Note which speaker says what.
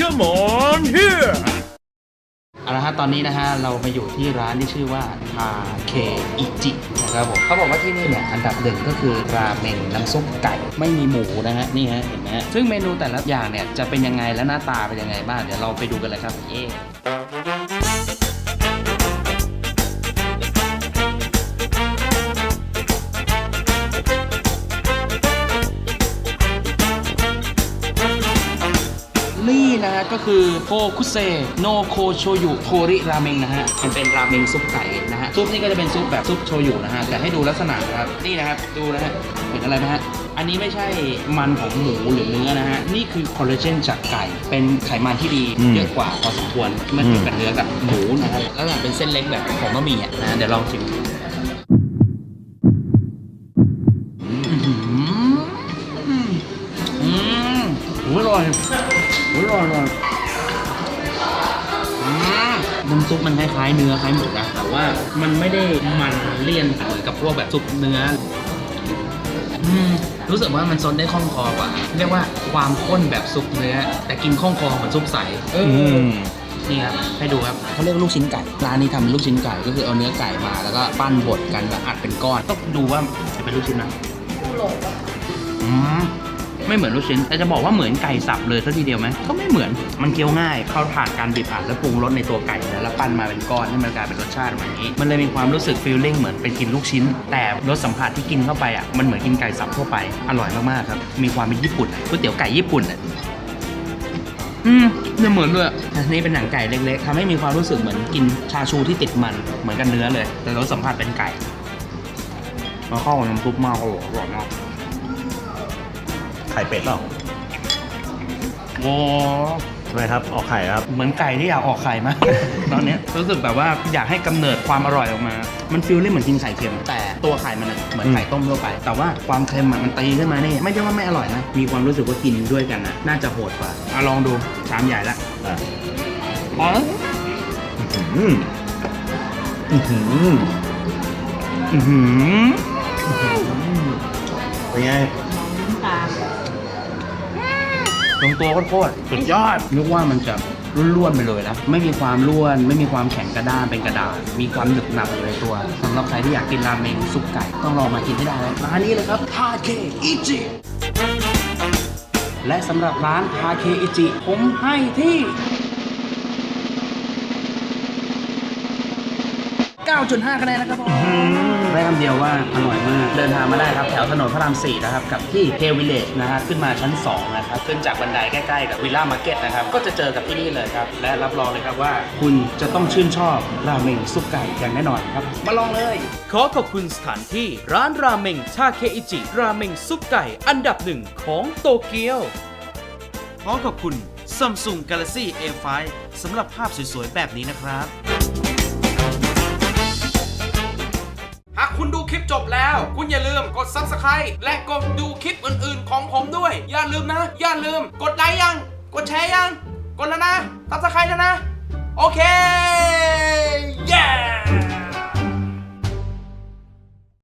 Speaker 1: Come on here
Speaker 2: เอาละฮะตอนนี้นะฮะเรามาอยู่ที่ร้านที่ชื่อว่าทาเคอิจินะครับผมเขาบอกว่าที่นี่เนี่ยอันดับหนึ่งก็คือราเมงน้ำซุปไก่ไม่มีหมูนะฮะนี่ฮะเห็นไหมฮะซึ่งเมนูแต่ละอย่างเนี่ยจะเป็นยังไงและหน้าตาเป็นยังไงบ้างเดี๋ยวเราไปดูกันเลยครับเย่ นี่นะฮะก็คือโคคุเซโนโคโชยุโทริราเมงนะฮะมันเป็นราเมงซุปไก่นะฮะซุปนี่ก็จะเป็นซุปแบบซุปโชยุนะฮะแต่ให้ดูลักษณะนะครับนี่นะครับดูนะฮะเห็นอะไรไหมฮะอันนี้ไม่ใช่มันของหมูหรือเนื้อนะฮะ นี่คือคอลลาเจนจากไก่ เป็นไขมันที่ดี
Speaker 1: อืม
Speaker 2: เยอะกว่าพอสมควรเมื่อเทียบกับเนื้อกับหมูนะครับแล้วแบบเป็นเส้นเล็กแบบของบะหมี่อะนะ เดี๋ยวลองชิมอื้อหืออืมโอ้ยอร่อยโอ้ยอร่อยอร่อยอืมน้ำซุปมันคล้ายๆเนื้อคล้ายหมูนะแต่ว่ามันไม่ได้มันเลี่ยนเหมือนกับพวกแบบซุปเนื้ออืมรู้สึกว่ามันซนได้คล่องคอกว่า เรียกว่าความข้นแบบซุปเนื้อ แต่กินคล่องคอเหมือนซุปใสเอออ
Speaker 1: ม
Speaker 2: นี่ครับให้ดูครับเขาเรียกว่าลูกชิ้นไก่ร้านนี้ทำลูกชิ้นไก่ก็คือเอาเนื้อไก่มาแล้วก็ปั้นบดกันแล้วอัดเป็นก้อนต้องดูว่าจะเป็นลูกชิ้นนะอืม ไม่เหมือนลูกชิ้นแต่จะบอกว่าเหมือนไก่สับเลยซะทีเดียวไหมก็ไม่เหมือนมันเคี้ยวง่ายเขาผ่านการบีบอัดแล้วปรุงรสในตัวไก่แล้วแล้วปั้นมาเป็นก้อนให้มันกลายเป็นรสชาติแบบนี้ มันเลยมีความรู้สึกฟีลลิ่งเหมือนเป็นกินลูกชิ้น แต่รสสัมผัสที่กินเข้าไปอะมันเหมือนกินไก่สับทั่วไปอร่อยมากๆครับมีความเป็นญี่ปุ่นก๋วยเตี๋ยวไก่ญี่ปุ่นอะอืมเนี่ยเหมือนเลยอันนี้เป็นหนังไก่เล็กๆทำให้มีความรู้สึกเหมือนกินชาชูที่ติดมันเหมือนกันเนื้อเลย แต่รสสัมผัสเป็นไก่มาเข้ากับน้ำซุปมากโอ้โหอร่อยมาก
Speaker 1: ไข่เป็ดเปล่า
Speaker 2: โอ้
Speaker 1: ใช่ไหมครับ ออกไข่ครับ
Speaker 2: เหมือนไก่ที่อยากออกไข่มาก ตอนเนี้ยรู้สึกแบบว่าอยากให้กำเนิดความอร่อยออกมา มันฟีลลิ่งเหมือนกินไข่เค็ม แต่ตัวไข่มันอะเหมือนไข่ต้มทั่วไป แต่ว่าความเค็มอะมันตีขึ้นมานี่ไม่ใช่ว่าไม่อร่อยนะ มีความรู้สึกว่ากินด้วยกันนะน่าจะโหดกว่าอะลองดูชามใหญ่ละ
Speaker 1: อะ
Speaker 2: อ๋อ
Speaker 1: อืมอือหือ
Speaker 2: อื้อหือ
Speaker 1: เป็นไง
Speaker 2: ลงตัวโคตรๆสุดยอด นึกว่ามันจะร่วนๆไปเลยนะ ไม่มีความร่วน ไม่มีความแข็งกระด้างเป็นกระดาษ มีความหนึบหนับอยู่ในตัวสำหรับใครที่อยากกินราเมงซุปไก่ต้องลองมากินให้ได้เลยร้านนี้เลยครับทาเคอิจิ และสำหรับร้านทาเคอิจิผมให้ที่ 9.5คะแนนนะครับผมได้คำเดียวว่าอร่อยมาก เดินทางมาได้ครับแถวถนนพระราม4นะครับกับที่เทวิเลจนะฮะขึ้นมาชั้น 2 นะครับ ขึ้นจากบันไดใกล้ๆกับวิลล่ามาร์เก็ตนะครับ ก็จะเจอกับที่นี่เลยครับ และรับรองเลยครับว่า คุณจะต้องชื่นชอบราเมงซุปไก่อย่างแน่นอนครับ มาลองเลย
Speaker 3: ขอขอบคุณสถานที่ร้านราเมงชาเคอิจิราเมงซุปไก่อันดับหนึ่งของโตเกียวขอขอบคุณ Samsung Galaxy A5 สำหรับภาพสวยๆแบบนี้นะครับหาก คุณดูคลิปจบแล้ว คุณอย่าลืมกด Subscribe และกดดูคลิปอื่นๆ ของผมด้วย อย่าลืมนะ อย่าลืม กดไลค์ยัง กดแชร์ยัง กดแล้วนะ Subscribe แล้วนะ โอเค เย้